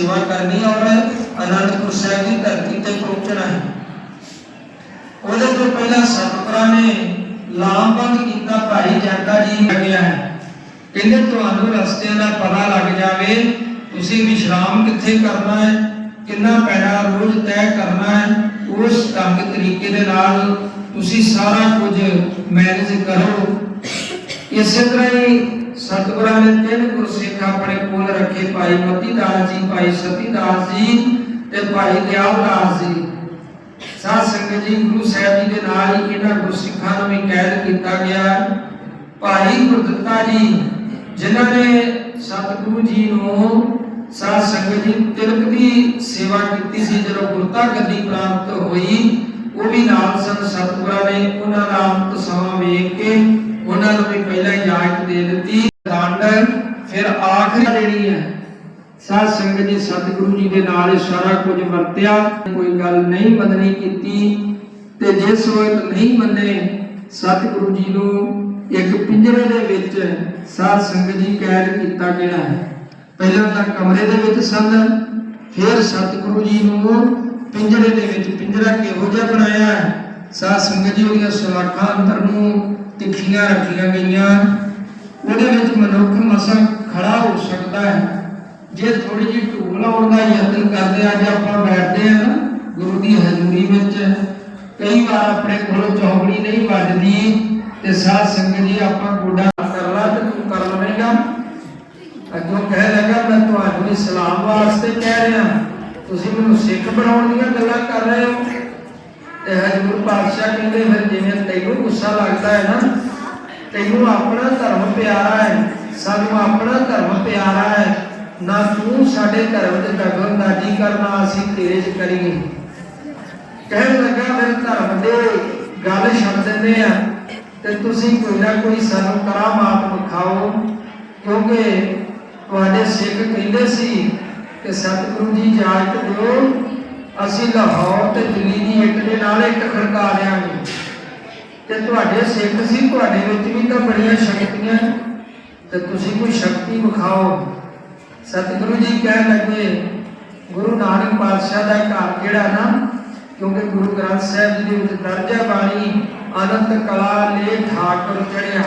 ਇਸ ਦੀ ਸੇਵਾ ਕਰਨੀ ਔਰ ਅਨੰਦਪੁਰ ਸਾਹਿਬ ਦੀ ਧਰਤੀ ਤੇ ਉਹਦੇ ਤੋਂ ਪਹਿਲਾਂ ਸਤਿਗੁਰਾਂ ਨੇ ਲਾਮਬੰਦ ਕੀਤਾ, ਭਾਈ ਜੱਟਾ ਜੀ ਲੱਗਿਆ ਹੈ ਕਹਿੰਦੇ, ਤੁਹਾਨੂੰ ਰਸਤਿਆਂ ਦਾ ਪਤਾ ਲੱਗ ਜਾਵੇ, ਤੁਸੀਂ ਵਿਸ਼ਰਾਮ ਕਿੱਥੇ ਕਰਨਾ ਹੈ, ਕਿੰਨਾ ਪੈੜਾ ਰੋਜ਼ ਤੈਅ ਕਰਨਾ ਹੈ, ਉਸ ਢੰਗ ਤਰੀਕੇ ਦੇ ਨਾਲ ਤੁਸੀਂ ਸਾਰਾ ਕੁਝ ਮੈਨੇਜ ਕਰੋ। ਇਸੇ ਤਰ੍ਹਾਂ ਹੀ ਸਤਿਗੁਰਾਂ ਨੇ ਤਿੰਨ ਗੁਰਸਿੱਖ ਆਪਣੇ ਕੋਲ ਰੱਖੇ, ਭਾਈ ਮਤੀ ਦਾਸ ਜੀ, ਭਾਈ ਸਤੀ ਦਾਸ ਜੀ ਤੇ ਭਾਈ ਦਿਆਲ ਦਾਸ ਜੀ। ਸਾਧ ਸੰਗਤ ਜੀ, ਗੁਰੂ ਸਾਹਿਬ ਜੀ ਦੇ ਨਾਲ ਹੀ ਇਹਨਾਂ ਗੁਰਸਿੱਖਾਂ ਨੂੰ ਵੀ ਕੈਦ ਕੀਤਾ ਗਿਆ। ਭਾਈ ਗੁਰਦੱਤਾ ਜੀ, ਜਿਨ੍ਹਾਂ ਨੇ ਸਤਿਗੁਰੂ ਜੀ ਨੂੰ ਸਾਧ ਸੰਗਤ ਜੀ ਤਿਲਕ ਦੀ ਸੇਵਾ ਕੀਤੀ ਸੀ, ਜਦੋਂ ਗੁਰਤਾ ਗੱਦੀ ਪ੍ਰਾਪਤ ਹੋਈ, ਉਹ ਵੀ ਨਾਲ ਸਨ ਸਤਿਗੁਰਾਂ ਨੇ। ਉਹਨਾਂ ਦਾ ਅੰਤ ਸਮਾਂ ਵੇਖ ਕੇ ਉਹਨਾਂ ਨੂੰ ਵੀ ਪਹਿਲਾਂ ਇਜਾਜ਼ਤ ਦੇ ਦਿੱਤੀ। ਦੰਡ ਫਿਰ ਆਖਰੀ ਦੇਣੀ ਹੈ, ਸਾਧ ਸੰਗਤ ਜੀ ਸਤਿਗੁਰੂ ਜੀ ਦੇ ਨਾਲ ਸਾਰਾ ਕੁਝ ਵਰਤਿਆ, ਕੋਈ ਗੱਲ ਨਹੀਂ ਮੰਨਣੀ ਕੀਤੀ, ਤੇ ਜਿਸ ਵਕਤ ਨਹੀਂ ਮੰਨੇ, ਸਤਿਗੁਰੂ ਜੀ ਨੂੰ ਇੱਕ ਪਿੰਜਰੇ ਦੇ ਵਿੱਚ ਸਾਧ ਸੰਗਤ ਜੀ ਕੈਦ ਕੀਤਾ ਗਿਆ ਹੈ। ਪਹਿਲਾਂ ਤਾਂ ਕਮਰੇ ਦੇ ਵਿੱਚ ਸਨ, ਫਿਰ ਸਤਿਗੁਰੂ ਜੀ ਨੂੰ ਪਿੰਜਰੇ ਦੇ ਵਿੱਚ ਪਿੰਜਰਾ ਕਿਹੋ ਜਿਹਾ ਬਣਾਇਆ, ਸਾਧ ਸੰਗਤ ਜੀ ਉਹਦੀਆਂ ਸਲਾਖਾਂ ਅੰਦਰ ਨੂੰ ਤਿੱਖੀਆਂ ਰੱਖੀਆਂ ਗਈਆਂ ਉਹਦੇ ਵਿੱਚ ਮਨੁੱਖ ਮਸਾਂ ਖੜਾ ਹੋ ਸਕਦਾ ਹੈ। ਜੇ ਥੋੜੀ ਜਿਹੀ ਢੂਲ ਲਾਉਣ ਦਾ ਯਤਨ ਕਰਦੇ ਅੱਜ ਆਪਾਂ ਬੈਠਦੇ ਆ ਨਾ, ਗੁਰੂ ਦੀ ਹਜ਼ੂਰੀ ਵਿੱਚ, ਕਈ ਵਾਰ ਆਪਣੇ ਕੋਲੋਂ ਚੌਕੜੀ ਨਹੀਂ ਵੱਜਦੀ ਤੇ ਸਾਧ ਸੰਗਤ ਜੀ, ਆਪਾਂ ਗੋਡਾ ਕਰ ਲਾ ਤੇ ਤੂੰ ਕਰ ਲਵੇਂਗਾ। ਅੱਗੋਂ ਕਹਿ ਲੱਗਾ ਮੈਂ ਤੁਹਾਨੂੰ ਵੀ ਸਲਾਮ ਵਾਸਤੇ ਕਹਿ ਰਿਹਾ। ਤੁਸੀਂ ਮੈਨੂੰ ਸਿੱਖ ਬਣਾਉਣ ਦੀਆਂ ਗੱਲਾਂ ਕਰ ਰਹੇ ਹੋ। ਤੇ ਹਜ਼ੂਰ ਪਾਤਸ਼ਾਹ ਕਹਿੰਦੇ, ਫਿਰ ਜਿਵੇਂ ਤੈਨੂੰ ਗੁੱਸਾ ਲੱਗਦਾ ਹੈ ਨਾ ਤੈਨੂੰ ਆਪਣਾ ਧਰਮ ਪਿਆਰਾ ਹੈ, ਸਾਨੂੰ ਆਪਣਾ ਧਰਮ ਪਿਆਰਾ ਹੈ। ਨਾ ਤੂੰ ਸਾਡੇ ਧਰਮ ਤੇ ਦਖਲਅੰਦਾਜ਼ੀ ਕਰਨਾ, ਅਸੀਂ ਤੇਰੇ 'ਚ ਕਰੀਏ ਕਹਿਣ ਲੱਗਾ, ਫਿਰ ਧਰਮ ਦੇ ਗੱਲ ਛੱਡ ਦਿੰਦੇ ਆ। ਤੇ ਤੁਸੀਂ ਕੋਈ ਨਾ ਕੋਈ ਸਾਨੂੰ ਕਰਾਮਾਤ ਵਿਖਾਓ, ਕਿਉਂਕਿ ਤੁਹਾਡੇ ਸਿੱਖ ਕਹਿੰਦੇ ਸੀ ਕਿ ਸਤਿਗੁਰੂ ਜੀ ਇਜਾਜ਼ਤ ਦਿਓ, ਅਸੀਂ ਲਾਹੌਰ ਤੇ ਦਿੱਲੀ ਦੀ ਇੱਕ ਦੇ ਨਾਲ ਇੱਕ ਖੜਕਾ ਦਿਆਂਗੇ। ਤੇ ਤੁਹਾਡੇ ਸਿੱਖ ਸੀ, ਤੁਹਾਡੇ ਵਿੱਚ ਵੀ ਤਾਂ ਬੜੀਆਂ ਸ਼ਕਤੀਆਂ ਤੇ ਤੁਸੀਂ ਕੋਈ ਸ਼ਕਤੀ ਵਿਖਾਓ। ਸਤਿਗੁਰੂ ਜੀ ਕਹਿਣ ਲੱਗੇ, ਗੁਰੂ ਨਾਨਕ ਪਾਤਸ਼ਾਹ ਦਾ ਘਰ ਜਿਹੜਾ ਨਾ? ਕਿਉਂਕਿ ਗੁਰੂ ਗ੍ਰੰਥ ਸਾਹਿਬ ਜੀ ਦੇ ਵਿੱਚ ਦਰਜ ਬਾਣੀ, ਅਨੰਤ ਕਲਾ ਲੈ ਠਾਕੁਰ ਚੜਿਆ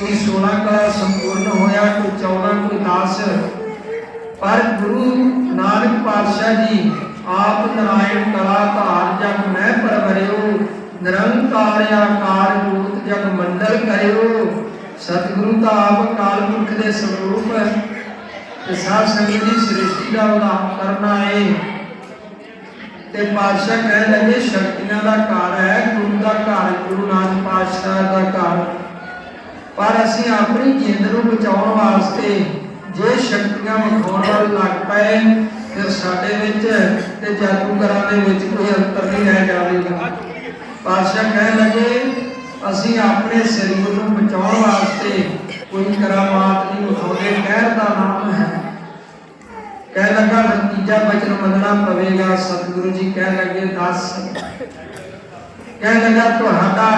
ਕੋਈ 16 ਕਲਾ ਸੰਪੂਰਨ ਹੋਇਆ, ਕੋਈ 14 ਕੋਈ 10 ਪਰ ਗੁਰੂ ਨਾਨਕ ਪਾਤਸ਼ਾਹ ਜੀ, ਆਪ ਨਾਰਾਇਣ ਕਲਾ ਧਾਰ ਜਗ ਮੈਂ ਪਰਵਰਿਓ ਨਿਰੰਕਾਰ ਆਕਾਰ ਜੋਤ ਜਗ ਮੰਡਲ ਕਰਿਓ। ਸਤਿਗੁਰੂ ਤਾਂ ਆਪ ਕਾਲ ਪੁਰਖ ਦੇ ਸਰੂਪ। ਤੇ ਸਾਧ ਸੰਗਤ ਦੀ ਸ੍ਰਿਸ਼ਟੀ ਦਾ ਉਦਾਹਰਨ ਕਰਨਾ ਹੈ ਤੇ ਪਾਤਸ਼ਾਹ ਕਹਿ ਲੱਗੇ, ਸ਼ਕਤੀਆਂ ਦਾ ਘਰ ਹੈ, ਗੁਰੂ ਦਾ ਘਰ, ਗੁਰੂ ਨਾਨਕ ਪਾਤਸ਼ਾਹ ਦਾ ਘਰ। ਪਰ ਅਸੀਂ ਆਪਣੀ ਜਿੰਦ ਨੂੰ ਬਚਾਉਣ ਵਾਸਤੇ ਜੇ ਸ਼ਕਤੀਆਂ ਵਿਖਾਉਣ ਵੱਲ ਲੱਗ ਪਏ, ਫਿਰ ਸਾਡੇ ਵਿੱਚ ਤੇ ਜਾਦੂਗਰਾਂ ਦੇ ਵਿੱਚ ਕੋਈ ਅੰਤਰ ਨਹੀਂ ਰਹਿ ਜਾਵੇਗਾ। ਪਾਤਸ਼ਾਹ ਕਹਿ ਲੱਗੇ, ਅਸੀਂ ਆਪਣੇ ਸਰੀਰ ਨੂੰ ਬਚਾਉਣ ਵਾਸਤੇ ਕੋਈ ਕਰਾਮਾਤ ਨਹੀਂ ਵਿਖਾਉਂਦੇ ਕਹਿਰ ਦਾ ਨਾਮ ਹੈ। ਕਹਿ ਲੱਗਾ, ਨਤੀਜਾ ਬਚਨ ਮੰਨਣਾ ਪਵੇਗਾ, ਸਤਿਗੁਰੂ ਜੀ ਕਹਿ ਲੱਗੇ, ਦੱਸ। ਕਹਿ ਲੱਗਾ, ਤੁਹਾਡਾ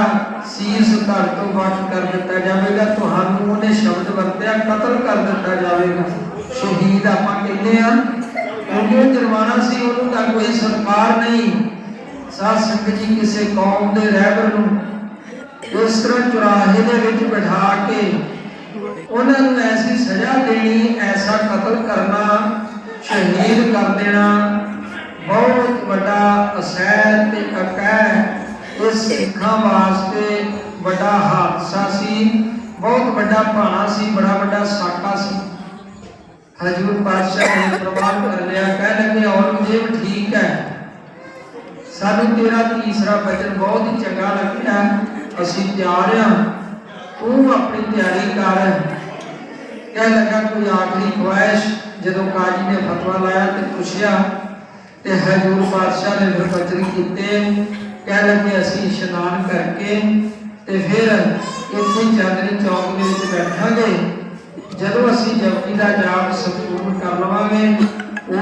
ਸੀਸ ਧੜ ਤੋਂ ਵੱਖ ਕਰ ਦਿੱਤਾ ਜਾਵੇਗਾ, ਤੁਹਾਨੂੰ ਉਹਨੇ ਸ਼ਬਦ ਵਰਤਿਆ, ਕਤਲ ਕਰ ਦਿੱਤਾ ਜਾਵੇਗਾ। ਸ਼ਹੀਦ ਆਪਾਂ ਕਹਿੰਦੇ ਆ? ਉਹ ਜਰਮਾਨਾ ਸੀ, ਉਹਨੂੰ ਤਾਂ ਕੋਈ ਸਰਕਾਰ ਨਹੀਂ। ਸਾਧ ਸੰਗਤ ਜੀ ਕਿਸੇ ਕੌਮ ਦੇ ਰਹਿਬਰ ਨੂੰ ਇਸ ਤਰ੍ਹਾਂ ਚੁਰਾਹੇ ਦੇ ਵਿੱਚ ਬਿਠਾ ਕੇ ਉਹਨਾਂ ਨੂੰ ਐਸੀ ਸਜ਼ਾ ਦੇਣੀ, ਐਸਾ ਕਤਲ ਕਰਨਾ, ਸ਼ਹੀਦ ਕਰ ਦੇਣਾ, ਬਹੁਤ ਵੱਡਾ ਅਸਹਿ ਤੇ ਅਕੈ ਇਸ ਸਿੱਖਾਂ ਵਾਸਤੇ ਵੱਡਾ ਹਾਦਸਾ ਸੀ। ਬਹੁਤ ਵੱਡਾ ਭਾਣਾ ਸੀ, ਬੜਾ ਵੱਡਾ ਸਾਕਾ ਸੀ। ਹਜੂਰ ਪਾਤਸ਼ਾਹ ਨੇ ਪ੍ਰਵਾਨ ਕਰ ਲਿਆ ਕਹਿ ਲੱਗੇ, ਔਰੰਗਜ਼ੇਬ ਠੀਕ ਹੈ। ਸਾਨੂੰ ਤੇਰਾ ਤੀਸਰਾ ਬਚਨ ਬਹੁਤ ਹੀ ਚੰਗਾ ਲੱਗਿਆ ਅਸੀਂ ਤਿਆਰ ਹਾਂ। ਤੂੰ ਆਪਣੀ ਤਿਆਰੀ ਕਰ। ਕਹਿ ਲੱਗਾ ਕੋਈ ਆਖਰੀ ਖੁਆਇਸ਼। ਜਦੋਂ ਕਾਜੀ ਨੇ ਫਤਵਾ ਲਾਇਆ ਤੇ ਪੁੱਛਿਆ, ਤੇ ਹਜੂਰ ਪਾਤਸ਼ਾਹ ਨੇ ਫਿਰ ਬਚਨ ਕੀਤੇ। ਕਹਿ ਲੱਗੇ, ਅਸੀਂ ਇਸ਼ਨਾਨ ਕਰਕੇ ਤੇ ਫਿਰ ਇੱਥੇ ਚਾਂਦਨੀ ਚੌਕ ਦੇ ਵਿੱਚ ਬੈਠਾਂਗੇ। ਜਦੋਂ ਅਸੀਂ ਜਪਜੀ ਦਾ ਜਾਪ ਸੰਪੂਰਨ ਕਰ ਲਵਾਂਗੇ,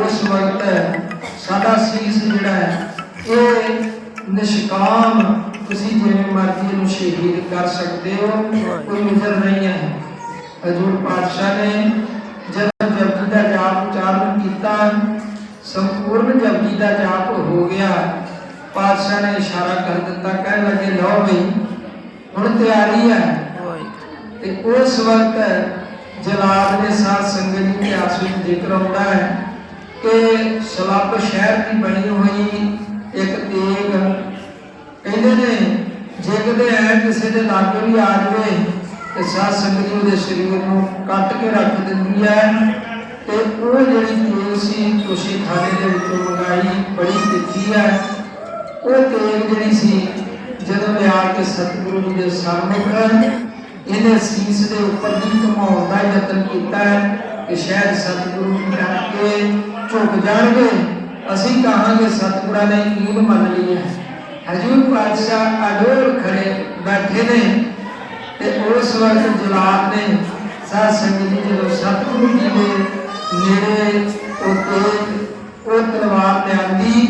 ਉਸ ਵਕਤ ਸਾਡਾ ਸੀਸ ਜਿਹੜਾ ਹੈ ਨਿਸ਼ਕਾਮ ਤੁਸੀਂ ਜਿਵੇਂ ਮਰਜ਼ੀ ਨੂੰ ਸ਼ਹੀਦ ਕਰ ਸਕਦੇ ਹੋ ਕੋਈ ਨਜ਼ਰ ਨਹੀਂ ਹੈ ਹਜੂਰ ਪਾਤਸ਼ਾਹ ਨੇ ਜਦ ਜਪਜੀ ਦਾ ਜਾਪ ਉਚਾਰਨ ਕੀਤਾ ਸੰਪੂਰਨ ਜਪਜੀ ਦਾ ਜਾਪ ਹੋ ਗਿਆ। ਪਾਤਸ਼ਾਹ ਨੇ ਇਸ਼ਾਰਾ ਕਰ ਦਿੱਤਾ ਕਹਿਣ ਲੱਗੇ ਲਓ ਬਈ ਹੁਣ ਤਿਆਰੀ ਹੈ ਤੇ ਉਸ ਵਕਤ ਜਲਾਲ ਦੇ ਸਾਧ ਸੰਗਤ ਦੇ ਆਸ ਵਿੱਚ ਜ਼ਿਕਰ ਆਉਂਦਾ ਹੈ ਕਿ ਸਲੱਬ ਸ਼ਹਿਰ ਦੀ ਬਣੀ ਹੋਈ ਇੱਕ ਤੇਗ ਕਹਿੰਦੇ ਨੇ, ਜੇ ਕਦੇ ਐ ਕਿਸੇ ਦੇ ਲਾਗੇ ਵੀ ਆ ਜਾਵੇ, ਤੇ ਸਾਧ ਸੰਗਤ ਜੀ ਉਹਦੇ ਸਰੀਰ ਨੂੰ ਕੱਟ ਕੇ ਰੱਖ ਦਿੰਦੀ ਹੈ ਤੇ ਉਹ ਜਿਹੜੀ ਤੇਲ ਸੀ, ਤੁਸੀਂ ਥਾਣੇ ਦੇ ਵਿੱਚੋਂ ਮੰਗਾਈ, ਬੜੀ ਤਿੱਖੀ ਹੈ ਉਹ ਤੇਲ ਜਿਹੜੀ ਸੀ, ਜਦੋਂ ਲਿਆ ਕੇ ਸਤਿਗੁਰੂ ਜੀ ਦੇ ਸਾਹਮਣੇ ਇਹਦੇ ਸੀਸ ਦੇ ਉੱਪਰ ਦੀ ਘਮਾਉਣ ਦਾ ਯਤਨ ਕੀਤਾ ਹੈ ਕਿ ਸ਼ਾਇਦ ਸਤਿਗੁਰੂ ਜੀ ਕਰਕੇ ਝੁਕ ਜਾਣਗੇ, ਅਸੀਂ ਕਹਾਂਗੇ ਸਤਿਗੁਰਾਂ ਨੇ ਈਨ ਮੰਨ ਲਈ ਹੈ। ਹਜੂਰ ਪਾਤਸ਼ਾਹ ਅਡੋਲ ਖੜੇ ਬੈਠੇ ਨੇ ਤੇ ਉਸ ਵਕਤ ਜਲਾਲ ਨੇ ਸਾਧ ਸੰਗਤ ਜੀ ਜਦੋਂ ਸਤਿਗੁਰੂ ਜੀ ਦੇ ਨੇੜੇ ਉਹ ਤੇਗ ਉਹ ਤਲਵਾਰ ਲਿਆਂਦੀ,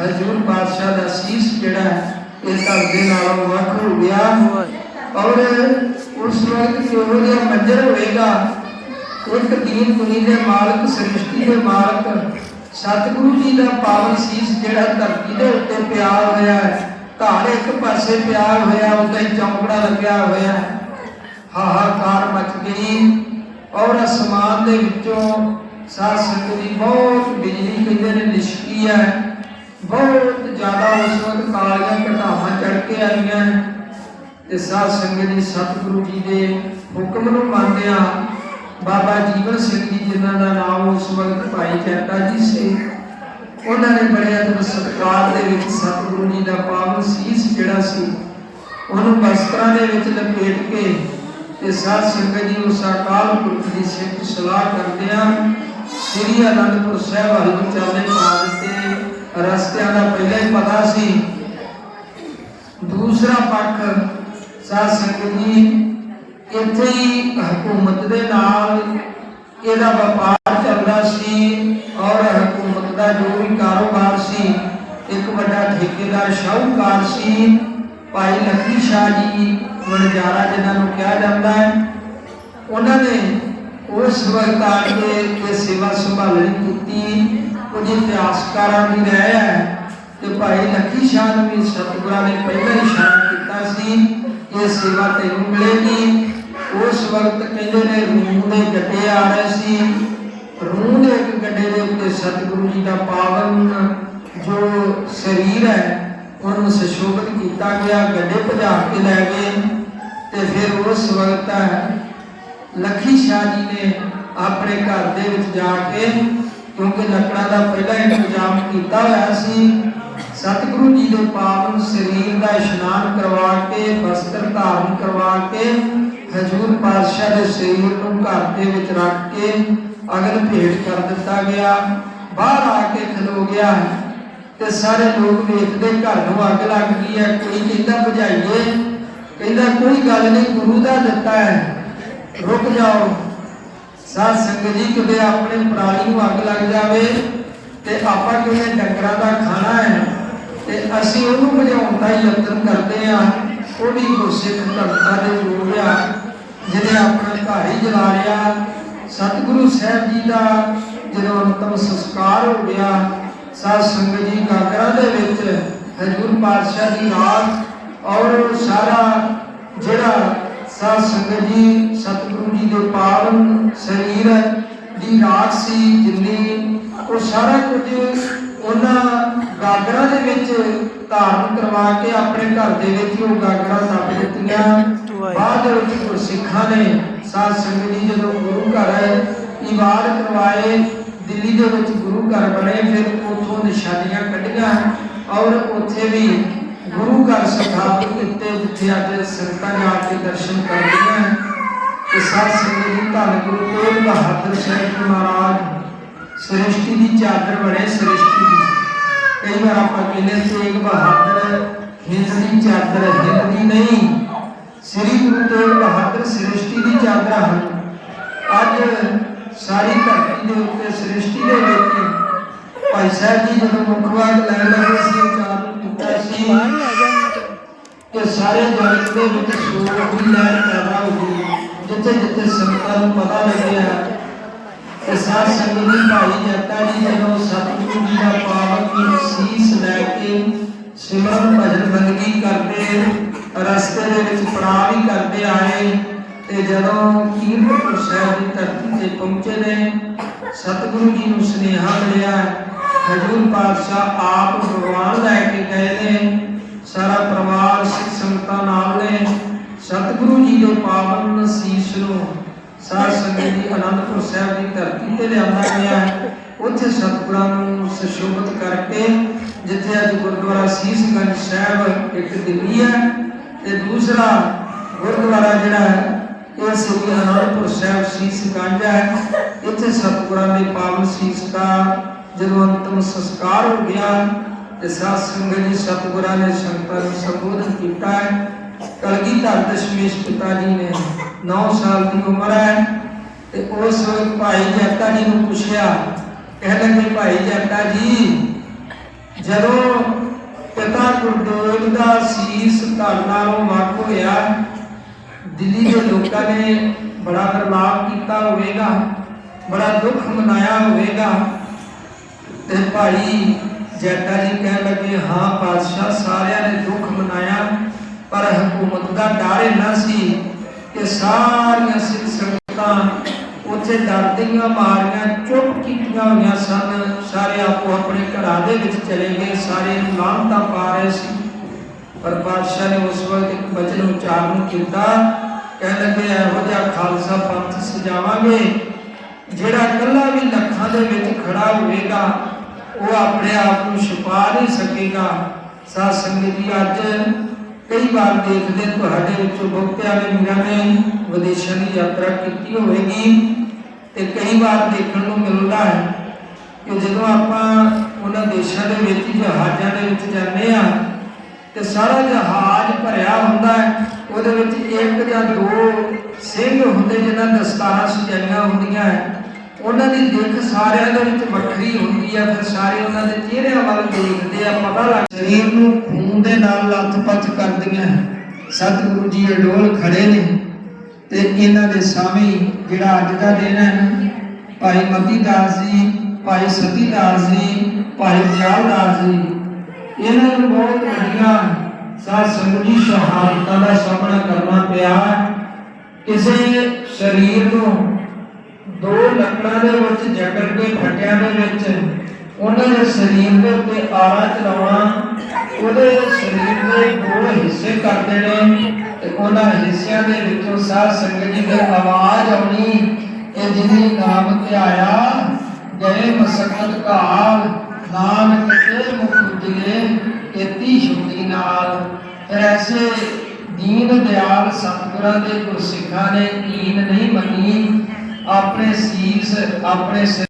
ਹਜੂਰ ਪਾਤਸ਼ਾਹ ਦਾ ਸੀਸ ਜਿਹੜਾ ਇਹ ਧਰਦੇ ਨਾਲੋਂ ਵੱਖ ਹੋ ਗਿਆ। ਔਰ ਉਸ ਵਕਤ ਕਿਹੋ ਜਿਹਾ ਮੰਜ਼ਰ ਹੋਏਗਾ ਇੱਕ ਦੀਨ ਦੁਨੀ ਦੇ ਮਾਲਕ, ਸ੍ਰਿਸ਼ਟੀ ਦੇ ਮਾਲਕ ਸਤਿਗੁਰੂ ਜੀ ਦਾ ਪਾਵਨ ਸੀਸ ਜਿਹੜਾ ਧਰਤੀ ਦੇ ਉੱਤੇ ਪਿਆ ਹੋਇਆ ਹੈ ਧਾਰ ਇੱਕ ਪਾਸੇ ਪਿਆ ਹੋਇਆ, ਉਹਦਾ ਹੀ ਚੌਂਕੜਾ ਲੱਗਿਆ ਹੋਇਆ ਹੈ। ਹਾਹਾਕਾਰ ਮਚ ਗਈ ਔਰ ਅਸਮਾਨ ਦੇ ਵਿੱਚੋਂ ਸਾਧ ਦੀ ਬਹੁਤ ਬਿਜਲੀ ਕਹਿੰਦੇ ਨੇ ਲਿਸ਼ਕੀ ਹੈ। ਬਹੁਤ ਜ਼ਿਆਦਾ ਉਸ ਵਕਤ ਕਾਲੀਆਂ ਘਟਾਵਾਂ ਚੜ ਕੇ ਆਈਆਂ ਤੇ ਸਾਧ ਸੰਗਤ ਜੀ ਸਤਿਗੁਰੂ ਜੀ ਦੇ ਹੁਕਮ ਨੂੰ ਮੰਨਦਿਆਂ ਬਾਬਾ ਜੀਵਨ ਸਿੰਘ ਜੀ, ਜਿਨ੍ਹਾਂ ਦਾ ਨਾਮ ਉਸ ਵਕਤ ਭਾਈ ਚੈਤਾ ਜੀ ਸੀ, ਉਹਨਾਂ ਨੇ ਬੜੇ ਅਦਬ ਸਤਿਕਾਰ ਦੇ ਵਿੱਚ ਸਤਿਗੁਰੂ ਜੀ ਦਾ ਪਾਵਨ ਸੀਸ ਜਿਹੜਾ ਸੀ, ਉਹਨੂੰ ਵਸਤਰਾਂ ਦੇ ਵਿੱਚ ਲਪੇਟ ਕੇ ਤੇ ਸਾਧ ਸੰਗਤ ਜੀ ਉਸ ਅਕਾਲ ਪੁਰਖ ਦੀ ਸਿਫਤ ਸਲਾਹ ਕਰਦਿਆਂ ਸ੍ਰੀ ਅਨੰਦਪੁਰ ਸਾਹਿਬ ਵੱਲ ਨੂੰ ਚੱਲਦੇ ਪਾ ਰਸਤਿਆਂ ਦਾ ਪਹਿਲਾਂ ਹੀ ਪਤਾ ਸੀ। ਦੂਸਰਾ ਪੱਖ ਸਾਧ ਸੰਗਤ ਜੀ ਇੱਥੇ ਹੀ ਹਕੂਮਤ ਦੇ ਨਾਲ ਇਹਦਾ ਵਪਾਰ ਚੱਲਦਾ ਸੀ ਔਰ ਹਕੂਮਤ ਦਾ ਜੋ ਵੀ ਕਾਰੋਬਾਰ ਸੀ, ਇੱਕ ਵੱਡਾ ਠੇਕੇਦਾਰ ਸ਼ਾਹੂਕਾਰ ਸੀ, ਭਾਈ ਲੱਖੀ ਸ਼ਾਹ ਜੀ ਵਣਜਾਰਾ ਜਿਨ੍ਹਾਂ ਨੂੰ ਕਿਹਾ ਜਾਂਦਾ ਹੈ, ਉਹਨਾਂ ਨੇ ਉਸ ਵਕਤ ਆ ਕੇ ਇਹ ਸੇਵਾ ਸੰਭਾਲਣੀ ਕੀਤੀ। ਕੁਝ ਇਤਿਹਾਸਕਾਰਾਂ ਵੀ ਰਹੇ ਹੈ ਤੇ ਭਾਈ ਲੱਖੀ ਸ਼ਾਹ ਨੂੰ ਵੀ ਸਤਿਗੁਰਾਂ ਨੇ ਪਹਿਲਾਂ ਹੀ ਸ਼ਾਨ ਕੀਤਾ ਸੀ, ਇਹ ਸੇਵਾ ਤੈਨੂੰ ਮਿਲੇਗੀ। ਉਸ ਵਕਤ ਕਹਿੰਦੇ ਨੇ ਰੂਹ ਦੇ ਗੱਡੇ ਆ ਰਹੇ ਸੀ। ਰੂਹ ਦੇ ਇੱਕ ਗੱਡੇ ਦੇ ਉੱਤੇ ਸਤਿਗੁਰੂ ਜੀ ਦਾ ਪਾਵਨ ਜੋ ਸਰੀਰ ਹੈ, ਉਹਨੂੰ ਸੁਸ਼ੋਭਿਤ ਕੀਤਾ ਗਿਆ, ਗੱਡੇ ਭਜਾ ਕੇ ਲੈ ਗਏ ਤੇ ਫਿਰ ਉਸ ਵਕਤ ਲੱਖੀ ਸ਼ਾਹ ਜੀ ਨੇ ਆਪਣੇ ਘਰ ਦੇ ਵਿੱਚ ਜਾ ਕੇ, ਕਿਉਂਕਿ ਲੱਕੜਾਂ ਦਾ ਪਹਿਲਾਂ ਇੰਤਜ਼ਾਮ ਕੀਤਾ ਹੋਇਆ ਸੀ, ਸਤਿਗੁਰੂ ਜੀ ਦੇ ਪਾਵਨ ਸਰੀਰ ਦਾ ਇਸ਼ਨਾਨ ਕਰਵਾ ਕੇ, ਵਸਤਰ ਧਾਰਨ ਕਰਵਾ ਕੇ ਦੇ ਸਰੀਰ ਨੂੰ ਘਰ ਦੇ ਵਿੱਚ ਰੱਖ ਕੇ ਅਗਲ ਭੇਟ ਕਰ ਦਿੱਤਾ ਗਿਆ। ਬਾਹਰ ਆ ਕੇ ਖਲੋ ਗਿਆ ਤੇ ਸਾਰੇ ਲੋਕ ਵੇਖਦੇ ਘਰ ਨੂੰ ਅੱਗ ਲੱਗ ਗਈ ਹੈ। ਕੋਈ ਕਹਿੰਦਾ ਬੁਝਾਈਏ ਕਹਿੰਦਾ, ਕੋਈ ਗੱਲ ਨਹੀਂ, ਗੁਰੂ ਦਾ ਦਿੱਤਾ ਹੈ। ਰੁਕ ਜਾਓ। ਸਾਧ ਸੰਗਤ ਜੀ ਕਿਤੇ ਆਪਣੇ ਪਰਾਲੀ ਨੂੰ ਅੱਗ ਲੱਗ ਜਾਵੇ ਤੇ ਆਪਾਂ ਕਿਵੇਂ ਡੰਗਰਾਂ ਦਾ ਖਾਣਾ ਹੈ ਤੇ ਅਸੀਂ ਉਹਨੂੰ ਭਜਾਉਣ ਦਾ ਯਤਨ ਕਰਦੇ ਆ ਉਹਦੀ ਗੁਰਸਿੱਖ ਧਰਤਾ ਦੇ ਜੋੜ ਜਿਹਨੇ ਆਪਣਾ ਘਰ ਜਲਾ ਲਿਆ, ਸਤਿਗੁਰੂ ਸਾਹਿਬ ਜੀ ਦਾ ਜਦੋਂ ਅੰਤਮ ਸੰਸਕਾਰ ਹੋ ਗਿਆ, ਸਾਧ ਸੰਗਤ ਜੀ ਗਾਗਰਾਂ ਦੇ ਵਿੱਚ ਹਜੂਰ ਪਾਤਸ਼ਾਹ ਦੀ ਰਾਤ ਔਰ ਸਾਰਾ ਜਿਹੜਾ ਸਾਧ ਸੰਗਤ ਜੀ, ਸਤਿਗੁਰੂ ਜੀ ਦੇ ਪਾਵਨ ਸਰੀਰ ਦੀ ਰਾਤ ਸੀ ਜਿੰਨੀ, ਉਹ ਸਾਰਾ ਕੁਝ ਉਹਨਾਂ ਗਾਗਰਾਂ ਦੇ ਵਿੱਚ ਧਾਰਨ ਕਰਵਾ ਕੇ ਆਪਣੇ ਘਰ ਦੇ ਵਿੱਚ ਉਹ ਗਾਗਰਾਂ ਦੱਬ ਦਿੱਤੀਆਂ। ਬਾਅਦ ਦੇ ਵਿੱਚ ਗੁਰਸਿੱਖਾਂ ਨੇ ਸਾਧ ਸੰਗਤ ਜੀ ਜਦੋਂ ਗੁਰੂ ਘਰ ਇਬਾਦ ਕਰਵਾਏ ਦਿੱਲੀ ਦੇ ਵਿੱਚ ਗੁਰੂ ਘਰ ਬਣੇ ਫਿਰ ਉਥੋਂ ਨਿਸ਼ਾਨੀਆਂ ਕੱਢੀਆਂ ਔਰ ਉੱਥੇ ਵੀ ਗੁਰੂ ਘਰ ਸਥਾਪਿਤ ਕੀਤੇ ਜਿੱਥੇ ਅੱਜ ਸੰਗਤਾਂ ਜਾ ਕੇ ਦਰਸ਼ਨ ਕਰਦੀਆਂ ਹਨ ਤੇ ਸਾਧ ਸੰਗਤ ਜੀ ਧੰਨ ਗੁਰੂ ਤੇਗ ਬਹਾਦਰ ਸਾਹਿਬ ਜੀ ਮਹਾਰਾਜ ਸ੍ਰਿਸ਼ਟੀ ਦੀ ਚਾਦਰ ਬਣੇ ਸ੍ਰਿਸ਼ਟੀ ਦੀ ਕਈ ਵਾਰ ਆਪਾਂ ਕਹਿੰਦੇ ਤੇਗ ਬਹਾਦਰ ਹਿੰਦ ਦੀ ਚਾਦਰ ਹਿੰਦ ਦੀ ਨਹੀਂ ਸ੍ਰੀ ਗੁਰੂ ਤੇਗ ਬਹਾਦਰ ਸ੍ਰਿਸ਼ਟੀ ਦੀ ਚਾਦਰ ਹਨ ਅੱਜ ਸਾਰੀ ਧਰਤੀ ਦੇ ਉੱਤੇ ਸ੍ਰਿਸ਼ਟੀ ਦੇ ਵਿੱਚ ਭਾਈ ਸਾਹਿਬ ਜੀ ਜਦੋਂ ਮੁਖਵਾਕ ਲੈ ਰਹੇ ਸੀ ਉਚਾਰਨ ਕੀਤਾ ਸੀ ਕਿ ਸਾਰੇ ਜਗਤ ਦੇ ਵਿੱਚ ਸੂਰਜ ਦੀ ਲਹਿਰ ਪੈਦਾ ਹੋ ਗਈ। ਜਿੱਥੇ ਜਿੱਥੇ ਜਿੱਥੇ ਸੰਗਤਾਂ ਨੂੰ ਪਤਾ ਲੱਗਿਆ ਕਿ ਸਾਧ ਸੰਗਤ ਦੀ ਭਾਈ ਜੱਟਾ ਜੀ ਜਦੋਂ ਸਤਿਗੁਰੂ ਜੀ ਦਾ ਪਾਵਨ ਸੀਸ ਲੈ ਕੇ ਸਿਮਰਨ ਭਜਨ ਬੰਦਗੀ ਕਰਦੇ ਰਸਤੇ ਦੇ ਵਿੱਚ ਪੜਾਅ ਵੀ ਕਰਦੇ ਆਏ ਤੇ ਜਦੋਂ ਕੀਰਤਪੁਰ ਸਾਹਿਬ ਦੀ ਧਰਤੀ ਤੇ ਪਹੁੰਚੇ ਨੇ, ਸਤਿਗੁਰੂ ਜੀ ਨੂੰ ਸੁਨੇਹਾ ਮਿਲਿਆ, ਹਜੂਰ ਪਾਤਸ਼ਾਹ ਆਪ ਭਗਵਾਨ ਲੈ ਕੇ ਗਏ ਨੇ, ਸਾਰਾ ਪਰਿਵਾਰ, ਸਿੱਖ ਸੰਗਤਾਂ ਨਾਲ ਨੇ। ਸਤਿਗੁਰੂ ਜੀ ਦੇ ਪਾਵਨ ਸੀਸ ਨੂੰ ਸਾਧ ਸੰਗਤ ਦੀ ਅਨੰਦਪੁਰ ਸਾਹਿਬ ਦੀ ਧਰਤੀ ਤੇ ਲਿਆਂਦਾ ਗਿਆ ਉੱਥੇ ਸਤਿਗੁਰਾਂ ਨੂੰ ਸੁਸ਼ੋਭਿਤ ਕਰਕੇ ਜਿੱਥੇ ਅੱਜ ਗੁਰਦੁਆਰਾ ਸੀਸਗੰਜ ਸਾਹਿਬ, ਇੱਕ ਦਿੱਲੀ ਹੈ ਤੇ ਦੂਸਰਾ ਗੁਰਦੁਆਰਾ ਜਿਹੜਾ ਹੈ, ਇਹ ਸ੍ਰੀ ਅਨੰਦਪੁਰ ਸਾਹਿਬ ਸੀਸਗੰਜ ਹੈ। ਇੱਥੇ ਸਤਿਗੁਰਾਂ ਦੇ ਪਾਵਨ ਸੀਸ ਦਾ ਜਦੋਂ ਅੰਤਮ ਸੰਸਕਾਰ ਹੋ ਗਿਆ, ਤੇ ਸਾਧ ਸੰਗਤ ਜੀ ਸਤਿਗੁਰਾਂ ਨੇ ਸੰਗਤਾਂ ਨੂੰ ਸੰਬੋਧਨ ਕੀਤਾ ਹੈ। ਕਲਗੀਧਰ ਦਸ਼ਮੇਸ਼ ਪਿਤਾ ਜੀ ਨੇ 9 ਸਾਲ ਦੀ ਉਮਰ ਹੈ, ਤੇ ਉਸ ਵਕਤ ਭਾਈ ਜੱਟਾ ਜੀ ਨੂੰ ਪੁੱਛਿਆ, ਕਹਿੰਦੇ ਕਿ ਭਾਈ ਜੱਟਾ ਜੀ, ਜਦੋਂ ਪਿਤਾ ਗੁਰਦੇਵ ਦਾ ਸੀਸ ਧੜ ਵੱਖ ਹੋਇਆ। ਦਿੱਲੀ ਦੇ ਲੋਕਾਂ ਨੇ ਬੜਾ ਪ੍ਰਲਾਪ ਕੀਤਾ ਹੋਵੇਗਾ, ਬੜਾ ਦੁੱਖ ਮਨਾਇਆ ਹੋਵੇਗਾ। ਤੇ ਭਾਈ ਜੱਟਾ ਜੀ ਕਹਿਣ ਲੱਗੇ, ਹਾਂ ਪਾਤਸ਼ਾਹ, ਸਾਰਿਆਂ ਨੇ ਦੁੱਖ ਮਨਾਇਆ, ਪਰ ਹਕੂਮਤ ਦਾ ਡਰ ਇੰਨਾ ਸੀ ਕਿ ਸਾਰੀਆਂ ਸਿੱਖ ਸੰਗਤਾਂ ਉੱਥੇ ਡਰਦੀਆਂ ਮਾਰੀਆਂ, ਚੁੱਪ ਕੀਤੀਆਂ ਹੋਈਆਂ ਸਨ। ਸਾਰੇ ਆਪੋ ਆਪਣੇ ਘਰਾਂ ਦੇ ਵਿੱਚ ਚਲੇ ਗਏ। ਸਾਰੇ ਨੂੰ ਲਾਂਤਾਂ ਪਾ ਰਹੇ ਸੀ, ਪਰ ਪਾਤਸ਼ਾਹ ਨੇ ਉਸ ਵਕਤ ਇੱਕ ਬਚਨ ਉਚਾਰਨ ਕੀਤਾ। ਕਹਿਣ ਲੱਗੇ, ਇਹੋ ਜਿਹਾ ਖਾਲਸਾ ਪੰਥ ਸਜਾਵਾਂਗੇ, ਜਿਹੜਾ ਇਕੱਲਾ ਵੀ ਲੱਖਾਂ ਦੇ ਵਿੱਚ ਖੜਾ ਹੋਵੇਗਾ, ਉਹ ਆਪਣੇ ਆਪ ਨੂੰ ਛੁਪਾ ਨਹੀਂ ਸਕੇਗਾ। ਸਾਧ ਸੰਗਤ ਜੀ, ਅੱਜ ਕਈ ਵਾਰ ਦੇਖਦੇ ਤੁਹਾਡੇ ਵਿੱਚੋਂ ਬਹੁਤਿਆਂ ਨੇ ਮੀਰਾਂ ਨੇ ਵਿਦੇਸ਼ਾਂ ਦੀ ਯਾਤਰਾ ਕੀਤੀ ਹੋਵੇਗੀ ਤੇ ਕਈ ਵਾਰ ਦੇਖਣ ਨੂੰ ਮਿਲਦਾ ਹੈ ਕਿ ਜਦੋਂ ਆਪਾਂ ਉਹਨਾਂ ਦੇਸ਼ਾਂ ਦੇ ਵਿੱਚ, ਜਹਾਜ਼ਾਂ ਦੇ ਵਿੱਚ ਜਾਂਦੇ ਆ ਤੇ ਸਾਰਾ ਜਹਾਜ਼ ਭਰਿਆ ਹੁੰਦਾ ਹੈ, ਉਹਦੇ ਵਿੱਚ ਇੱਕ ਜਾਂ ਦੋ ਸਿੰਘ ਹੁੰਦੇ ਜਿਨ੍ਹਾਂ ਦਸਤਾਰਾਂ ਸਜਾਈਆਂ ਹੁੰਦੀਆਂ ਹੈ। ਉਹਨਾਂ ਦੀ ਦਿੱਖ ਸਾਰਿਆਂ ਦੇ ਵਿੱਚ ਵੱਖਰੀ ਹੁੰਦੀ ਹੈ ਫਿਰ ਸਾਰੇ ਉਹਨਾਂ ਦੇ ਚਿਹਰਿਆਂ ਵੱਲ ਦੇਖਦੇ ਆ, ਪਤਾ ਲੱਗ ਸਰੀਰ ਨੂੰ ਖੂਨ ਦੇ ਨਾਲ ਲੱਥ-ਪੱਥ ਕਰਦੀਆਂ ਸਤਿਗੁਰੂ ਜੀ ਅਡੋਲ ਖੜੇ ਨੇ ਤੇ ਇਹਨਾਂ ਦੇ ਸਾਹਮਣੇ ਜਿਹੜਾ ਅੱਜ ਦਾ ਦਿਨ ਹੈ ਭਾਈ ਮਤੀ ਦਾਸ ਜੀ, ਭਾਈ ਸਤੀ ਦਾਸ ਜੀ, ਭਾਈ ਦਿਆਲ ਦਾਸ ਜੀ, ਇਹਨਾਂ ਨੂੰ ਬਹੁਤ ਵੱਡੀਆਂ ਸਾਧ ਸੰਗਤ ਜੀ ਸ਼ਹਾਦਤਾਂ ਦਾ ਸਾਹਮਣਾ ਕਰਨਾ ਪਿਆ। ਕਿਸੇ ਸਰੀਰ ਨੂੰ ਦੋ ਲੱਕੜਾਂ ਦੇ ਵਿੱਚ ਜਕੜ ਕੇ ਫਟਿਆਂ ਦੇ ਵਿੱਚ ਉਹਨਾਂ ਦੇ ਸਰੀਰ ਦੇ ਉੱਤੇ ਆਲਾ ਚਲਾਉਣਾ, ਉਹਦੇ ਸਰੀਰ ਦੇ ਦੋ ਹਿੱਸੇ ਕਰ ਦੇਣੇ ਤੇ ਉਹਨਾਂ ਹਿੱਸਿਆਂ ਦੇ ਵਿੱਚੋਂ ਸਾਧ ਸੰਗਤ ਜੀ ਦੀ ਆਵਾਜ਼ ਆਉਣੀ, ਇਹ ਜਿਹਨੇ ਨਾਮ ਧਿਆਇਆ ਗਏ ਮਸਕਤ ਕਾਲ ਨਾਮ ਕਿਤੇ ਮੁਖ ਉਜਲੇ ਇਤੀ ਸ਼ੁਕਤੀ ਨਾਲ। ਫਿਰ ਐਸੇ ਦੀਨ ਦਿਆਲ ਸਤਿਗੁਰਾਂ ਦੇ ਗੁਰਸਿੱਖਾਂ ਨੇ ਦੀਨ ਨਹੀਂ ਮੰਨੀ ਆਪਣੇ ਸੀਸ ਆਪਣੇ ਸਿਰ